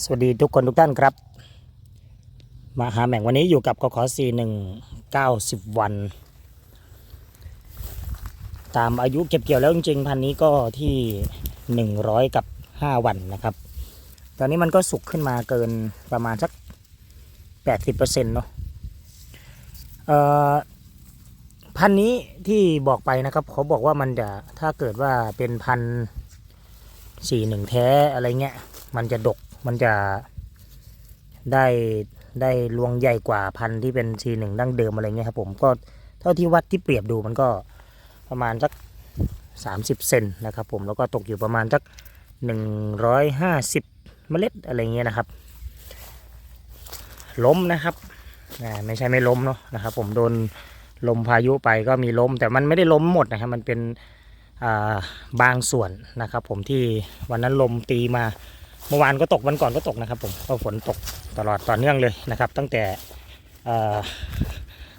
สวัสดีทุกคนทุกท่านครับ มาหาแหม่งวันนี้อยู่กับกขอสี่หนึ่งเก้าสิบวัน ตามอายุเก็บเกี่ยวแล้วจริงๆพันนี้ก็ที่หนึ่งร้อยกับห้าวันนะครับ ตอนนี้มันก็สุกขึ้นมาเกินประมาณสักแปดสิบเปอร์เซ็นต์เนาะพันนี้ที่บอกไปนะครับเขาบอกว่ามันจะถ้าเกิดว่าเป็นพันสี่หนึ่งแท้อะไรเงี้ยมันจะดก มันจะได้ได้รวงใหญ่กว่าพันธุ์ที่เป็นซีหนึ่งดั้งเดิมอะไรเงี้ยครับผมก็เท่าที่วัดที่เปรียบดูมันก็ประมาณสักสามสิบเซนนะครับผมแล้วก็ตกอยู่ประมาณสักหนึ่งร้อยห้าสิบเมล็ดอะไรเงี้ยนะครับ ล้มนะครับไม่ใช่ไม่ล้มเนาะนะครับผมโดนลมพายุไปก็มีล้ม แต่มันไม่ได้ล้มหมดนะครับมันเป็นาบางส่วนนะครับผมที่วันนั้นลมตีมา เมื่อวานก็ตกวันก่อนก็ตกนะครับผมก็ฝนตกตลอดต่อเนื่องเลยนะครับ ตั้งแต่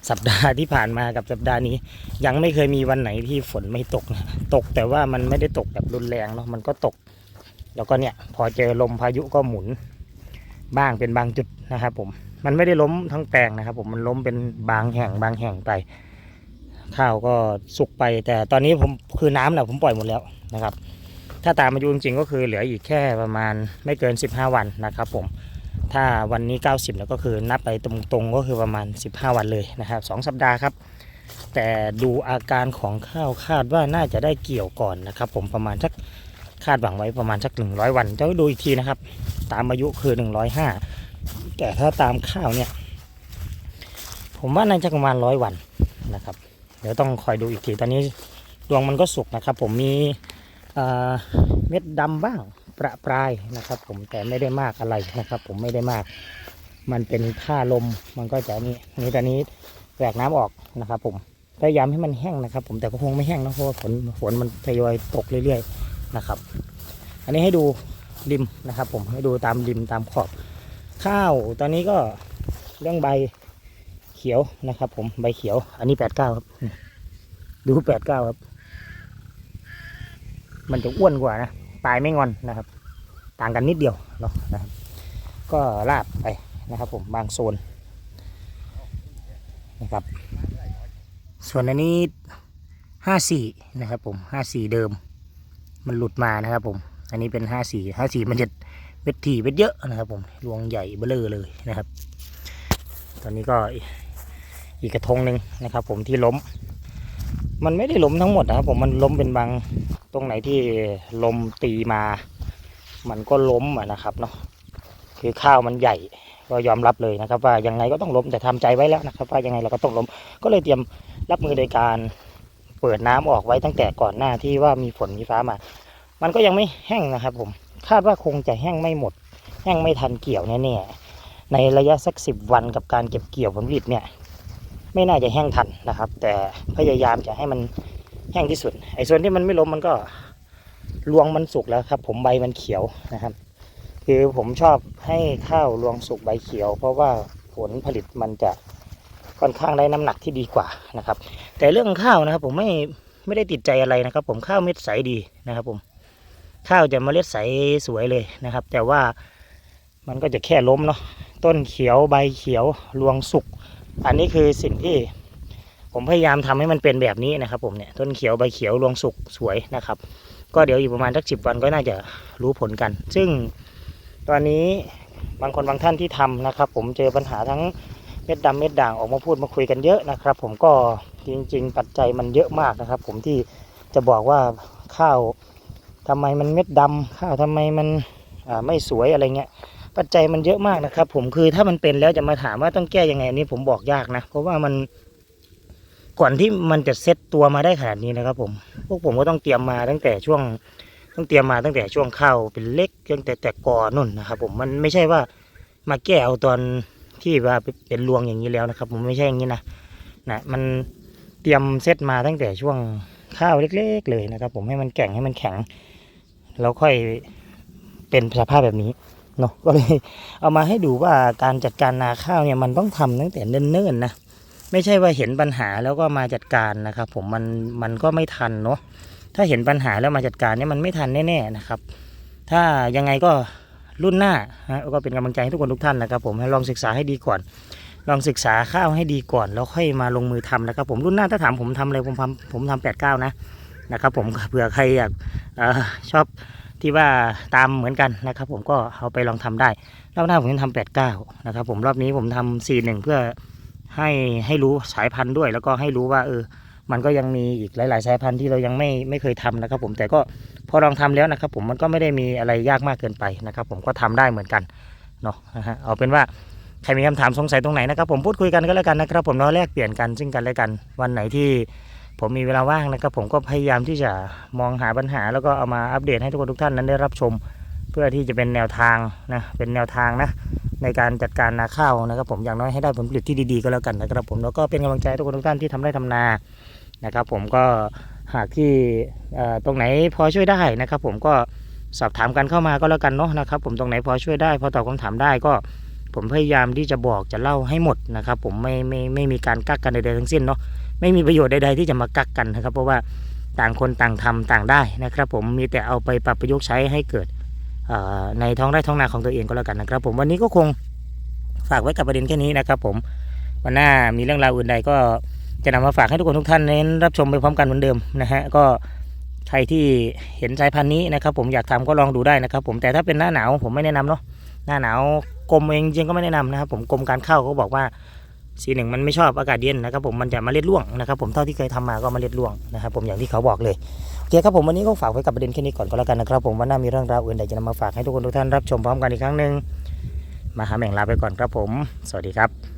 สัปดาห์ที่ผ่านมากับสัปดาห์นี้ ยังไม่เคยมีวันไหนที่ฝนไม่ตก ตกแต่ว่ามันไม่ได้ตกแบบรุนแรงเนาะมันก็ตก แล้วก็เนี่ยพอเจอลมพายุก็หมุนบ้างเป็นบางจุดนะครับผมมันไม่ได้ล้มทั้งแปลงนะครับ ผมมันล้มเป็นบางแห่งบางแห่งไป ข้าวก็สุกไปแต่ตอนนี้ผมคือน้ำนะผมปล่อยหมดแล้วนะครับ ถ้าตามมาดูจริงๆก็คือเหลืออีกแค่ประมาณไม่เกิน 15 วันนะครับผมถ้าวันนี้ 90 แล้วก็คือนับไปตรงๆก็คือประมาณ 15 วันเลยนะครับสสัปดาห์ครับแต่ดูอาการของข้าวคาดว่าน่าจะได้เกี่ยวก่อนนะครับ ผมประมาณสักคาดหวังไว้ประมาณสัก 100 วันจะดูอีกทีนะครับ ตามอายุคือ 105 แต่ถ้าตามข้าวเนี่ย ผมว่าน่าจะประมาณ 100 วันนะครับ เดี๋ยวต้องคอยดูอีกทีตอนนี้ดวงมันก็สุกนะครับ ผมมี เม็ดดำบ้างประปรายนะครับ ผมแต่ไม่ได้มากอะไรนะครับ ผมไม่ได้มาก มันเป็นค่าลมมันก็จะนี่นี่ตอนนี้แหวกน้ำออกนะครับ ผมพยายามให้มันแห้งนะครับ ผมแต่ก็คงไม่แห้งนะเพราะฝนฝนมันทยอยตกเรื่อยๆนะครับ อันนี้ให้ดูริมนะครับ ผมให้ดูตามริมตามขอบ ข้าวตอนนี้ก็เรื่องใบเขียวนะครับ ผมใบเขียว อันนี้แปดเก้าครับ ดูแปดเก้าครับ มันจะอ้วนกว่านะปลายไม่งอนนะครับ ต่างกันนิดเดียวเนาะนะครับ ก็ลาดไปนะครับ ผมบางโซนนะครับ ส่วนอันนี้ห้าสี่นะครับ ผมห้าสี่เดิม มันหลุดมานะครับ ผม อันนี้เป็นห้าสี่ห้าสี่มันจะเบ็ดถี่เบ็ดเยอะนะครับ ผมรวงใหญ่เบ้อเลอเลยนะครับ ตอนนี้ก็อีกกระทงหนึ่งนะครับ ผมที่ล้ม มันไม่ได้ล้มทั้งหมดนะครับผมมันล้มเป็นบางตรงไหนที่ลมตีมา มันก็ล้มนะครับเนาะคือข้าวมันใหญ่ก็ยอมรับเลยนะครับ ว่ายังไงก็ต้องล้มแต่ทำใจไว้แล้วนะครับ ว่ายังไงเราก็ต้องล้ม ก็เลยเตรียมรับมือโดยการเปิดน้ำออกไว้ตั้งแต่ก่อนหน้าที่ว่ามีฝนมีฟ้ามา มันก็ยังไม่แห้งนะครับ ผมคาดว่าคงจะแห้งไม่หมด แห้งไม่ทันเกี่ยวแน่ๆในระยะสักสิบวันกับการเก็บเกี่ยวผลผลิตเนี่ย ไม่น่าจะแห้งทันนะครับ แต่พยายามจะให้มันแห้งที่สุด ไอ้ส่วนที่มันไม่ล้มมันก็รวงมันสุกแล้วครับ ผมใบมันเขียวนะครับ คือผมชอบให้ข้าวรวงสุกใบเขียว เพราะว่าผลผลิตมันจะค่อนข้างได้น้ำหนักที่ดีกว่านะครับ แต่เรื่องข้าวนะครับ ผมไม่ไม่ได้ติดใจอะไรนะครับ ผมข้าวเม็ดใสดีนะครับ ผมข้าวจะเมล็ดใสสวยเลยนะครับ แต่ว่ามันก็จะแค่ล้มเนาะต้นเขียวใบเขียวรวงสุก อันนี้คือสิ่งที่ผมพยายามทำให้มันเป็นแบบนี้นะครับ ผมเนี่ยต้นเขียวใบเขียวรวงสุกสวยนะครับ ก็เดี๋ยวอีกประมาณสักสิบวันก็น่าจะรู้ผลกัน ซึ่งตอนนี้บางคนบางท่านที่ทำนะครับ ผมเจอปัญหาทั้งเม็ดดำเม็ดด่างออกมาพูดมาคุยกันเยอะนะครับ ผมก็จริง ๆ ปัจจัยมันเยอะมากนะครับ ผมที่จะบอกว่าข้าวทำไมมันเม็ดดำข้าวทำไมมันไม่สวยอะไรเงี้ย ปัจจัยมันเยอะมากนะครับ ผมคือถ้ามันเป็นแล้วจะมาถามว่าต้องแก้ยังไงอันนี้ผมบอกยากนะ เพราะว่ามันก่อนที่มันจะเซตตัวมาได้ขนาดนี้นะครับ ผม พวกผมก็ต้องเตรียมมาตั้งแต่ช่วงต้องเตรียมมาตั้งแต่ช่วงเข้าเป็นเล็กตั้งแต่แต่ก่อนนู่นนะครับ ผมมันไม่ใช่ว่ามาแก้เอาตอนที่ว่าเป็นรวงอย่างนี้แล้วนะครับ ผมไม่ใช่อย่างนี้นะนะมันเตรียมเซตมาตั้งแต่ช่วงข้าวเล็ก ๆ เลยนะครับ ผมให้มันแข็งให้มันแข็ง แล้วค่อยเป็นสภาพแบบนี้ เนาะก็เลยเอามาให้ดูว่าการจัดการนาข้าวเนี่ยมันต้องทำตั้งแต่เนิ่นๆนะไม่ใช่ว่าเห็นปัญหาแล้วก็มาจัดการนะครับ ผมมันมันก็ไม่ทันเนาะถ้าเห็นปัญหาแล้วมาจัดการเนี่ยมันไม่ทันแน่ๆนะครับ ถ้ายังไงก็รุ่นหน้านะก็เป็นกำลังใจให้ทุกคนทุกท่านนะครับ ผมให้ลองศึกษาให้ดีก่อน ลองศึกษาข้าวให้ดีก่อน แล้วค่อยมาลงมือทำนะครับ ผมรุ่นหน้าถ้าถามผมทำอะไรผมทำผมทำแปดเก้านะนะครับ ผมเผื่อใครอยากอชอบ ที่ว่าตามเหมือนกันนะครับ ผมก็เอาไปลองทำได้รอบหน้าผมจะทำแปดเก้านะครับผมรอบนี้ผมทำสี่หนึ่งเพื่อให้ให้รู้สายพันธุ์ด้วย แล้วก็ให้รู้ว่าเออมันก็ยังมีอีกหลาย ๆ สายพันธุ์ที่เรายังไม่ไม่เคยทำนะครับ ผมแต่ก็พอลองทำแล้วนะครับ ผมมันก็ไม่ได้มีอะไรยากมากเกินไปนะครับ ผมก็ทำได้เหมือนกันเนาะนะฮะเอาเป็นว่าใครมีคำถามสงสัยตรงไหนนะครับ ผมพูดคุยกันก็แล้วกันนะครับ ผมเนาะแลกเปลี่ยนกันซึ่งกันและกันวันไหนที่ ผมมีเวลาว่างนะครับ ผมก็พยายามที่จะมองหาปัญหา แล้วก็เอามาอัปเดตให้ทุกคนทุกท่านนั้นได้รับชม เพื่อที่จะเป็นแนวทางนะเป็นแนวทางนะในการจัดการนาข้าวนะครับ ผมอย่างน้อยให้ได้ผลผลิตที่ดีๆก็แล้วกันนะครับ ผมแล้วก็เป็นกำลังใจทุกคนทุกท่านที่ทำไร่ทำนานะครับ ผมก็หากที่เอ่อตรงไหนพอช่วยได้นะครับ ผมก็สอบถามกันเข้ามาก็แล้วกันเนาะนะครับ ผมตรงไหนพอช่วยได้ พอตอบคำถามได้ก็ผมพยายามที่จะบอกจะเล่าให้หมดนะครับ ผมไม่ไม่ไม่มีการกักกันใดๆทั้งสิ้นเนาะ ไม่มีประโยชน์ใดๆที่จะมากักกันนะครับ เพราะว่าต่างคนต่างทำต่างได้นะครับ ผมมีแต่เอาไปปรับประยุกต์ใช้ให้เกิดในท้องไร่ท้องนาของตัวเองก็แล้วกันนะครับ ผมวันนี้ก็คงฝากไว้กับประเด็นแค่นี้นะครับ ผมวันหน้ามีเรื่องราวอื่นใดก็จะนำมาฝากให้ทุกคนทุกท่านเน้นรับชมไปพร้อมกันเหมือนเดิมนะฮะก็ใครที่เห็นสายพันธุ์นี้นะครับ ผมอยากทำก็ลองดูได้นะครับ ผมแต่ถ้าเป็นหน้าหนาวผมไม่แนะนำเนาะหน้าหนาวกรมเองจริงก็ไม่แนะนำนะครับ ผมกรมการข้าวเขาบอกว่า สีหนึ่งมันไม่ชอบอากาศเย็นนะครับผมมันจะมาเล็ดร่วงนะครับผมเท่าที่เคยทำมาก็มาเล็ดร่วงนะครับผมอย่างที่เขาบอกเลยโอเคครับผมวันนี้ก็ฝากไว้กับประเด็นแค่นี้ก่อนก็แล้วกันนะครับผมว่าหน้ามีเรื่องราวอื่นใดจะนำมาฝากให้ทุกคนทุกท่านรับชมพร้อมกันอีกครั้งหนึ่งมาหาแหม่งลาไปก่อนครับผม สวัสดีครับ